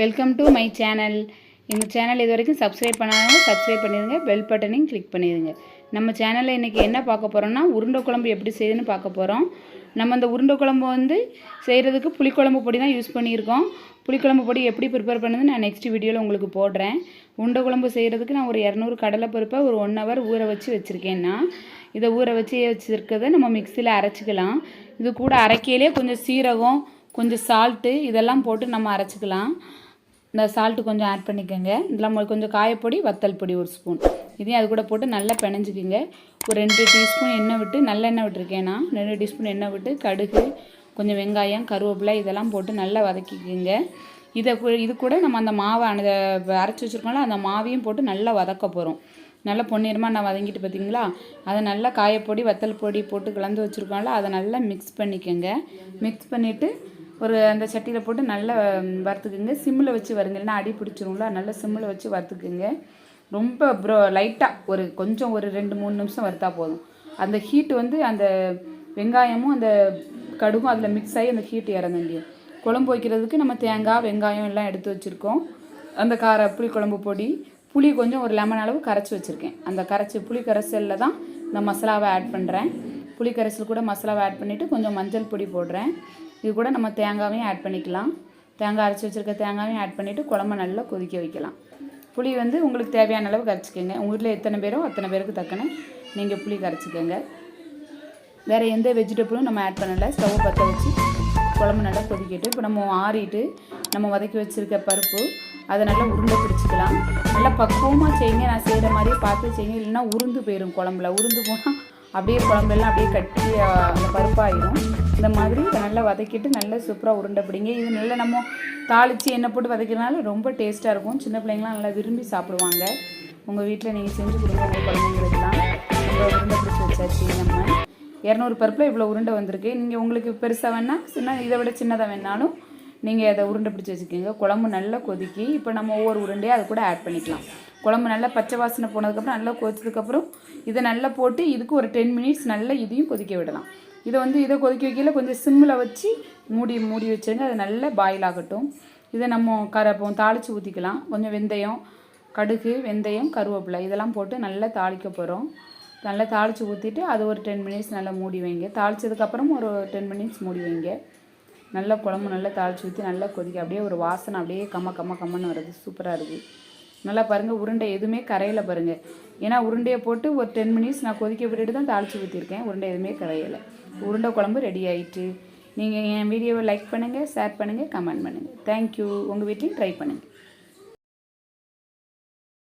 Welcome to my channel எங்கள் channel இது வரைக்கும் சப்ஸ்கிரைப் பண்ணாதவங்க சப்ஸ்கிரைப் பண்ணிடுங்க. பெல் பட்டனையும் கிளிக் பண்ணிடுங்க. நம்ம சேனலில் இன்றைக்கி என்ன பார்க்க போகிறோம்னா உருண்டை குழம்பு எப்படி செய்யுதுன்னு பார்க்க போகிறோம் நம்ம அந்த உருண்டை குழம்பு வந்து செய்கிறதுக்கு புளிக்குழம்பு பொடி தான் யூஸ் பண்ணியிருக்கோம். புளிக்குழம்பு பொடி எப்படி ப்ரிப்பேர் பண்ணுதுன்னு நான் நெக்ஸ்ட் வீடியோவில் உங்களுக்கு போடுறேன். உருண்டை குழம்பு செய்கிறதுக்கு நான் ஒரு இரநூறு கடலை பருப்பை ஒரு ஒன் ஹவர் ஊற வச்சு வச்சுருக்கேன்னா இதை ஊற வச்சு வச்சுருக்கிறத நம்ம மிக்சியில் அரைச்சிக்கலாம். இது கூட அரைக்கையிலே கொஞ்சம் சீரகம் கொஞ்சம் சால்ட்டு இதெல்லாம் போட்டு நம்ம அரைச்சிக்கலாம். இந்த சால்ட்டு கொஞ்சம் ஆட் பண்ணிக்கோங்க. இதெல்லாம் கொஞ்சம் காயப்பொடி வத்தல் பொடி ஒரு ஸ்பூன் இதையும் அது கூட போட்டு நல்லா பிணைஞ்சிக்கிங்க. ஒரு ரெண்டு டீஸ்பூன் எண்ணெய் விட்டு நல்லெண்ணெய் விட்டுருக்கேன் நான். ரெண்டு டீஸ்பூன் எண்ணெய் விட்டு கடுகு கொஞ்சம் வெங்காயம் கருவேப்பிலை இதெல்லாம் போட்டு நல்லா வதக்கிக்கோங்க. இதை இது கூட நம்ம அந்த மாவை அந்த அரைச்சி வச்சுருக்கோம்ல அந்த மாவையும் போட்டு நல்லா வதக்க போகிறோம் நல்லா பொன்னிறமாக நான் வதங்கிட்டு பார்த்தீங்களா அதை நல்லா காயப்பொடி வத்தல் பொடி போட்டு கலந்து வச்சுருக்கோம்ல அதை நல்லா மிக்ஸ் பண்ணிக்கோங்க. மிக்ஸ் பண்ணிவிட்டு ஒரு அந்த சட்டியில் போட்டு நல்லா வறுத்துக்குங்க. சிம்மில் வச்சு வருங்க. இல்லைன்னா அடி பிடிச்சிரும்ல. நல்லா சிம்மில் வச்சு வறுத்துக்குங்க. ரொம்ப ப்ரோ லைட்டாக ஒரு கொஞ்சம் ஒரு ரெண்டு மூணு நிமிஷம் வறுத்தா போதும். அந்த ஹீட் வந்து அந்த வெங்காயமும் அந்த கடுகும் அதில் மிக்ஸ் ஆகி அந்த ஹீட் இறங்க முடியும் குழம்பு வைக்கிறதுக்கு நம்ம தேங்காய் வெங்காயம் எல்லாம் எடுத்து வச்சுருக்கோம். அந்த கார புளி குழம்பு பொடி. புளி கொஞ்சம் ஒரு லெமன் அளவு கரைச்சி வச்சுருக்கேன். அந்த கரைச்சி புளி கரைசலில் தான் இந்த மசாலாவை ஆட் பண்ணுறேன் புளி கரைசல் கூட மசாலாவை ஆட் பண்ணிவிட்டு கொஞ்சம் மஞ்சள் பொடி போடுறேன். இது கூட நம்ம தேங்காவையும் ஆட் பண்ணிக்கலாம். தேங்காய் அரைச்சி வச்சுருக்க தேங்காவையும் ஆட் பண்ணிவிட்டு குழம்ப நல்லா கொதிக்க வைக்கலாம். புளி வந்து உங்களுக்கு தேவையான அளவு கரைச்சிக்கோங்க. உங்கள் வீட்டில் எத்தனை பேரோ அத்தனை பேருக்கு தக்கன நீங்கள் புளி கரைச்சிக்கோங்க. வேறு எந்த வெஜிடபிளும் நம்ம ஆட் பண்ணலை. ஸ்டவ் பற்ற வச்சு குழம்பு நல்லா கொதிக்கிட்டு இப்போ நம்ம ஆறிட்டு நம்ம வதக்கி வச்சுருக்க பருப்பு அதை நல்லா உருண்டை பிடிச்சிக்கலாம். நல்லா பக்குவமாக செய்யுங்க. நான் செய்கிற மாதிரியே பார்த்து செய்யுங்க. இல்லைன்னா உருந்து போயிடும் குழம்புல. உருந்து போனால் அப்படியே குழம்பெல்லாம் அப்படியே கட்டி அந்த பருப்பாயிடும் இந்த மாதிரி இதை நல்லா வதக்கிட்டு நல்லா சூப்பராக உருண்டை பிடிங்க. இது நல்லா நம்ம தாளித்து எண்ணெய் போட்டு வதக்கிறதுனால ரொம்ப டேஸ்ட்டாக இருக்கும். சின்ன பிள்ளைங்களாம் நல்லா விரும்பி சாப்பிடுவாங்க. உங்கள் வீட்டில் நீங்கள் செஞ்சு கொடுங்க உங்கள் குழந்தைங்களுக்குலாம் நம்ம உருண்டை பிடிச்சி வச்சாச்சு நம்ம. இரநூறு பருப்பில் இவ்வளோ உருண்டை வந்திருக்கு. நீங்கள் உங்களுக்கு பெருசாக வேணால் சின்ன இதை விட சின்னதாக வேணாலும் நீங்கள் அதை உருண்டை பிடிச்சி வச்சுக்கோங்க. குழம்பு நல்லா கொதிக்கி இப்போ நம்ம ஒவ்வொரு உருண்டையாக அது கூட ஆட் பண்ணிக்கலாம். குழம்பு நல்லா பச்சை வாசனை போனதுக்கப்புறம் நல்லா கொதிச்சதுக்கப்புறம் இதை நல்லா போட்டு இதுக்கு ஒரு டென் மினிட்ஸ் நல்லா இதையும் கொதிக்க விடலாம். இதை வந்து இதை கொதிக்க வைக்கல கொஞ்சம் சிம்மில் வச்சு மூடி மூடி வச்சுருங்க. அது நல்லா பாயில் ஆகட்டும். இதை நம்ம கரப்போம் தாளித்து ஊற்றிக்கலாம் கொஞ்சம் வெந்தயம் கடுகு வெந்தயம் கருவேப்பிலை இதெல்லாம் போட்டு நல்லா தாளிக்க போகிறோம் நல்லா தாளித்து ஊற்றிட்டு அது ஒரு டென் மினிட்ஸ் நல்லா மூடி வைங்க. தாளிச்சதுக்கப்புறம் ஒரு டென் மினிட்ஸ் மூடி வைங்க. நல்லா குழம்பு நல்லா தாளித்து ஊற்றி நல்லா கொதிக்க அப்படியே ஒரு வாசனை அப்படியே கம்ம கம்ம கம்மன்னு வருது. சூப்பராக இருக்குது நல்லா பாருங்கள் உருண்டை எதுவுமே கரையில் பாருங்கள் ஏன்னா உருண்டையை போட்டு ஒரு டென் மினிட்ஸ் நான் கொதிக்க விட்டுட்டு தான் தாளித்து ஊற்றிருக்கேன் உருண்டை எதுவுமே கரையலை. உருண்டை குழம்பு ரெடி ஆகிட்டு நீங்கள் என் வீடியோவை லைக் பண்ணுங்கள் ஷேர் பண்ணுங்கள் கமெண்ட் பண்ணுங்கள் தேங்க்யூ உங்கள் வீட்லேயும் ட்ரை பண்ணுங்கள்